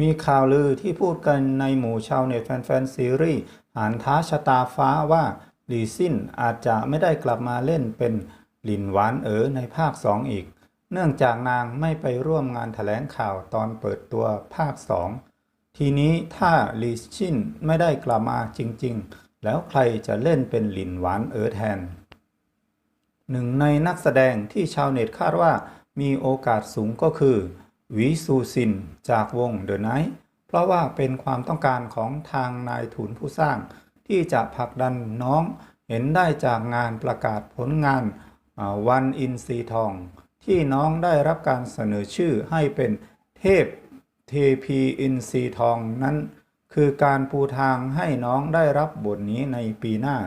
มีข่าวลือที่พูดกันในหมู่ชาวเน็ตแฟนๆซีรีส์หานท้าชะตาฟ้าว่าหลีซินอาจจะไม่ได้กลับมาเล่นเป็นหลินหวานเอ๋อในภาค 2 อีก เนื่องจากนางไม่ไปร่วมงานแถลงข่าวตอนเปิดตัวภาค 2 ทีนี้ถ้าหลีชินไม่ได้กลับมาจริงๆ แล้วใครจะเล่นเป็นหลินหวานเอ๋อแทน หนึ่งในนักแสดงที่ชาวเน็ตคาดว่ามีโอกาสสูงก็คือ วีซูซินจากวงเดอะไนท์เพราะว่าเป็นความต้องการของทางนายทุนผู้สร้าง ที่จะผลักดันน้องเห็นได้จากงานประกาศผลงานวันอินซีทอง ที่น้องได้รับการเสนอชื่อให้เป็นเทพเทพีอินซีทองนั้น คือการปูทางให้น้องได้รับบทนี้ในปีหน้า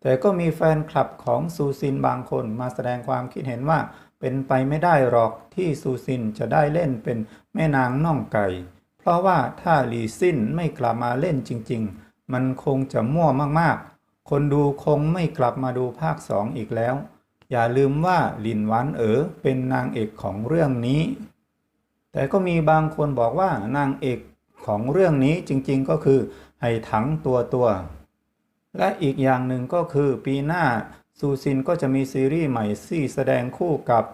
แต่ก็มีแฟนคลับของซูซินบางคนมาแสดงความคิดเห็นว่า เป็นไปไม่ได้หรอกที่ซูซินจะได้เล่นเป็นแม่นางน่องไก่ เพราะว่าถ้าลีซินไม่กลับมาเล่นจริง ๆ มันคงจะมั่วมากๆ คนดูคงไม่กลับมาดูภาคสองอีกแล้ว อย่าลืมว่าลินหวานเอ๋อเป็นนางเอกของเรื่องนี้ แต่ก็มีบางคนบอกว่านางเอกของเรื่องนี้จริงๆก็คือไห่ถังตัวตัว และอีกอย่างหนึ่งก็คือปีหน้า ซูซินก็จะมีซีรีส์ใหม่ที่แสดงคู่กับ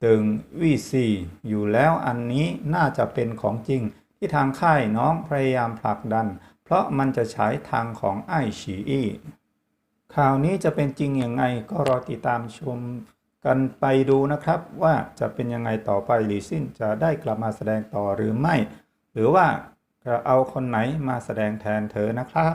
เติงวีซีอยู่แล้วอันนี้น่าจะเป็นของจริง ที่ทางค่ายน้องพยายามผลักดัน เพราะมันจะฉายทางของไอฉีอีข่าวนี้จะเป็นจริงอย่างไงก็รอติดตามชมกันไปดูนะครับ ว่าจะเป็นยังไงต่อไปหลีซินจะได้กลับมาแสดงต่อหรือไม่ หรือว่าจะเอาคนไหนมาแสดงแทนเธอนะครับ